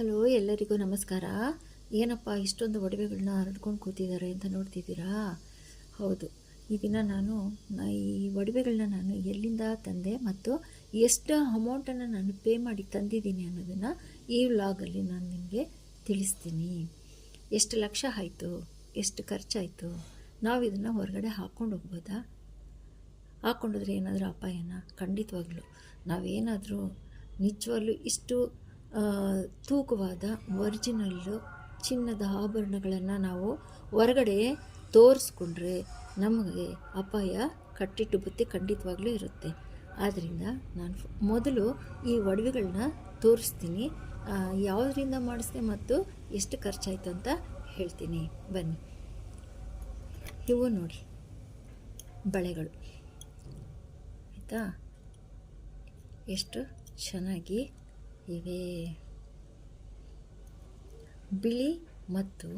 Hello, ಎಲ್ಲರಿಗೂ ನಮಸ್ಕಾರ. ಏನಪ್ಪ, ಇಷ್ಟೊಂದು ಒಡವೆಗಳನ್ನ ಹರಡ್ಕೊಂಡು ಕೂತಿದ್ದಾರೆ ಅಂತ ನೋಡ್ತಿದ್ದೀರಾ? ಹೌದು. ಈ ದಿನ ನಾನು ಈ ಒಡವೆಗಳನ್ನ ನಾನು ಎಲ್ಲಿಂದ ತಂದೆ ಮತ್ತು ಎಷ್ಟು ಅಮೌಂಟನ್ನು ನಾನು ಪೇ ಮಾಡಿ ತಂದಿದ್ದೀನಿ ಅನ್ನೋದನ್ನು ಈ ವ್ಲಾಗಲ್ಲಿ ನಾನು ನಿಮಗೆ ತಿಳಿಸ್ತೀನಿ. ಎಷ್ಟು ಲಕ್ಷ ಆಯಿತು? ಎಷ್ಟು ಖರ್ಚಾಯಿತು? ನಾವು ಇದನ್ನು ಹೊರಗಡೆ ಹಾಕ್ಕೊಂಡು ಹೋಗ್ಬೋದಾ? ಹಾಕ್ಕೊಂಡೋದ್ರೆ ಏನಾದರೂ ಅಪಾಯನ? ಖಂಡಿತವಾಗ್ಲೂ. ನಾವೇನಾದರೂ ನಿಜವಾಗ್ಲೂ ಇಷ್ಟು ತೂಕವಾದ ಒರಿಜಿನಲ್ಲು ಚಿನ್ನದ ಆಭರಣಗಳನ್ನು ನಾವು ಹೊರಗಡೆ ತೋರಿಸ್ಕೊಂಡ್ರೆ ನಮಗೆ ಅಪಾಯ, ಕಟ್ಟಿಟ್ಟು ಬುತ್ತಿ ಖಂಡಿತವಾಗ್ಲೂ ಇರುತ್ತೆ. ಆದ್ದರಿಂದ ನಾನು ಮೊದಲು ಈ ಒಡವೆಗಳನ್ನ ತೋರಿಸ್ತೀನಿ. ಯಾವುದರಿಂದ ಮಾಡಿಸ್ದೆ ಮತ್ತು ಎಷ್ಟು ಖರ್ಚಾಯಿತು ಅಂತ ಹೇಳ್ತೀನಿ. ಬನ್ನಿ. ಇವು ನೋಡಿ. ಬಳೆಗಳು. ಆಯಿತಾ? ಎಷ್ಟು ಚೆನ್ನಾಗಿ ಇವೆ. ಬಿಳಿ ಮತ್ತು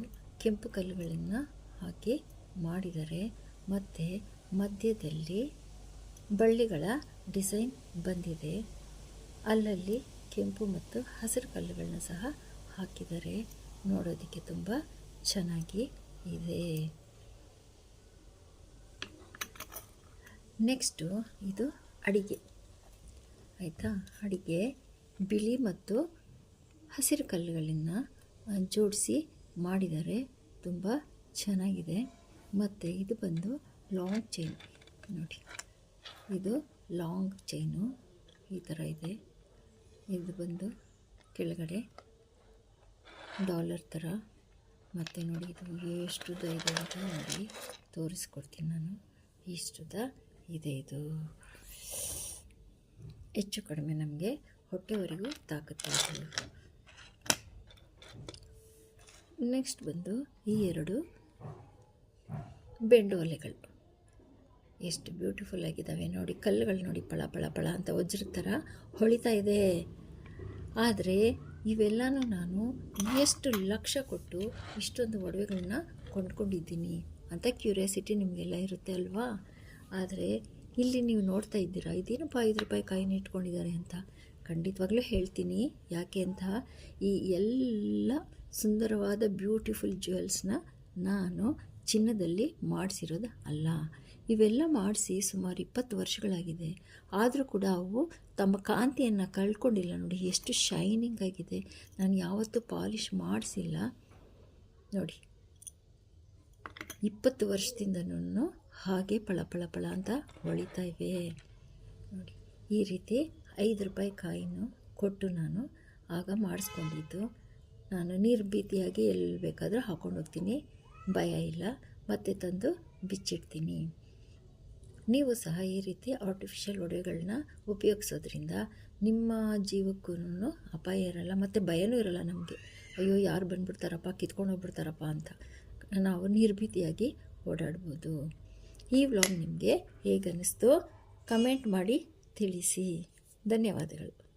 ಕೆಂಪು ಕಲ್ಲುಗಳನ್ನು ಹಾಕಿ ಮಾಡಿದ್ದಾರೆ ಮತ್ತು ಮಧ್ಯದಲ್ಲಿ ಬಳ್ಳಿಗಳ ಡಿಸೈನ್ ಬಂದಿದೆ. ಅಲ್ಲಲ್ಲಿ ಕೆಂಪು ಮತ್ತು ಹಸಿರು ಕಲ್ಲುಗಳನ್ನ ಸಹ ಹಾಕಿದ್ದಾರೆ ನೋಡೋದಕ್ಕೆ ತುಂಬ ಚೆನ್ನಾಗಿ ಇದೆ. ನೆಕ್ಸ್ಟು ಇದು ಅಡಿಗೆ. ಆಯಿತಾ? ಅಡಿಗೆ ಬಿಳಿ ಮತ್ತು ಹಸಿರು ಕಲ್ಲುಗಳನ್ನು ಜೋಡಿಸಿ ಮಾಡಿದ್ದಾರೆ ತುಂಬ ಚೆನ್ನಾಗಿದೆ. ಮತ್ತು ಇದು ಬಂದು ಲಾಂಗ್ ಚೈನ್ ನೋಡಿ. ಇದು ಲಾಂಗ್ ಚೈನು ಈ ಥರ ಇದೆ. ಇದು ಬಂದು ಕೆಳಗಡೆ ಡಾಲರ್ ಥರ ಮತ್ತು ನೋಡಿ, ಇದು ಎಷ್ಟುದ ಇದೆ ಅಂತ ನೋಡಿ. ತೋರಿಸ್ಕೊಡ್ತೀನಿ ನಾನು. ಇಷ್ಟುದ ಇದೆ ಇದು. ಹೆಚ್ಚು ಕಡಿಮೆ ನಮಗೆ ಹೊಟ್ಟೆವರೆಗೂ ತಾಕತ್ತು ನೆಕ್ಸ್ಟ್ ಬಂದು ಈ ಎರಡು ಬೆಂಡು ಒಲೆಗಳು. ಎಷ್ಟು ಬ್ಯೂಟಿಫುಲ್ ಆಗಿದ್ದಾವೆ ನೋಡಿ. ಕಲ್ಲುಗಳು ನೋಡಿ, ಪಳ ಪಳ ಪಳ ಅಂತ ವಜ್ರದ ಥರ ಹೊಳಿತಾ ಇದೆ. ಆದರೆ ಇವೆಲ್ಲನೂ ನಾನು ಎಷ್ಟು ಲಕ್ಷ ಕೊಟ್ಟು ಇಷ್ಟೊಂದು ಒಡವೆಗಳನ್ನ ಕೊಂಡ್ಕೊಂಡಿದ್ದೀನಿ ಅಂತ ಕ್ಯೂರಿಯಾಸಿಟಿ ನಿಮಗೆಲ್ಲ ಇರುತ್ತೆ ಅಲ್ವಾ? ಆದರೆ ಇಲ್ಲಿ ನೀವು ನೋಡ್ತಾ ಇದ್ದೀರಾ, ಇದೇನಪ್ಪ ಐದು ರೂಪಾಯಿ ಕಾಯಿನ ಇಟ್ಕೊಂಡಿದ್ದಾರೆ ಅಂತ? ಖಂಡಿತವಾಗ್ಲೂ ಹೇಳ್ತೀನಿ. ಯಾಕೆ ಅಂತ, ಈ ಎಲ್ಲ ಸುಂದರವಾದ ಬ್ಯೂಟಿಫುಲ್ ಜ್ಯುವೆಲ್ಸ್ನ ನಾನು ಚಿನ್ನದಲ್ಲಿ ಮಾಡಿಸಿರೋದು ಅಲ್ಲ. ಇವೆಲ್ಲ ಮಾಡಿಸಿ ಸುಮಾರು ಇಪ್ಪತ್ತು ವರ್ಷಗಳಾಗಿದೆ. ಆದರೂ ಕೂಡ ಅವು ತಮ್ಮ ಕಾಂತಿಯನ್ನು ಕಳ್ಕೊಂಡಿಲ್ಲ ನೋಡಿ, ಎಷ್ಟು ಶೈನಿಂಗ್ ಆಗಿದೆ. ನಾನು ಯಾವತ್ತೂ ಪಾಲಿಷ್ ಮಾಡಿಸಿಲ್ಲ. ನೋಡಿ, ಇಪ್ಪತ್ತು ವರ್ಷದಿಂದನೂ ಹಾಗೆ ಪಳ ಪಳ ಪಳ ಅಂತ ಹೊಳಿತಾ ಇವೆ. ನೋಡಿ, ಈ ರೀತಿ ಐದು ರೂಪಾಯಿ ಕಾಯಿನು ಕೊಟ್ಟು ನಾನು ಆಗ ಮಾಡಿಸ್ಕೊಂಡಿದ್ದು. ನಾನು ನಿರ್ಭೀತಿಯಾಗಿ ಎಲ್ಲಿ ಬೇಕಾದರೂ ಹಾಕೊಂಡು ಹೋಗ್ತೀನಿ. ಭಯ ಇಲ್ಲ. ಮತ್ತೆ ತಂದು ಬಿಚ್ಚಿಡ್ತೀನಿ. ನೀವು ಸಹ ಈ ರೀತಿ ಆರ್ಟಿಫಿಷಿಯಲ್ ಒಡವೆಗಳನ್ನ ಉಪಯೋಗಿಸೋದ್ರಿಂದ ನಿಮ್ಮ ಜೀವಕ್ಕೂ ಅಪಾಯ ಇರಲ್ಲ, ಮತ್ತು ಭಯನೂ ಇರಲ್ಲ ನಮಗೆ. ಅಯ್ಯೋ, ಯಾರು ಬಂದುಬಿಡ್ತಾರಪ್ಪ, ಕಿತ್ಕೊಂಡು ಹೋಗ್ಬಿಡ್ತಾರಪ್ಪ ಅಂತ ನಾವು ನಿರ್ಭೀತಿಯಾಗಿ ಓಡಾಡ್ಬೋದು. ಈ ವ್ಲಾಗ್ ನಿಮಗೆ ಹೇಗನ್ನಿಸ್ತು? ಕಮೆಂಟ್ ಮಾಡಿ ತಿಳಿಸಿ. ಧನ್ಯವಾದಗಳು.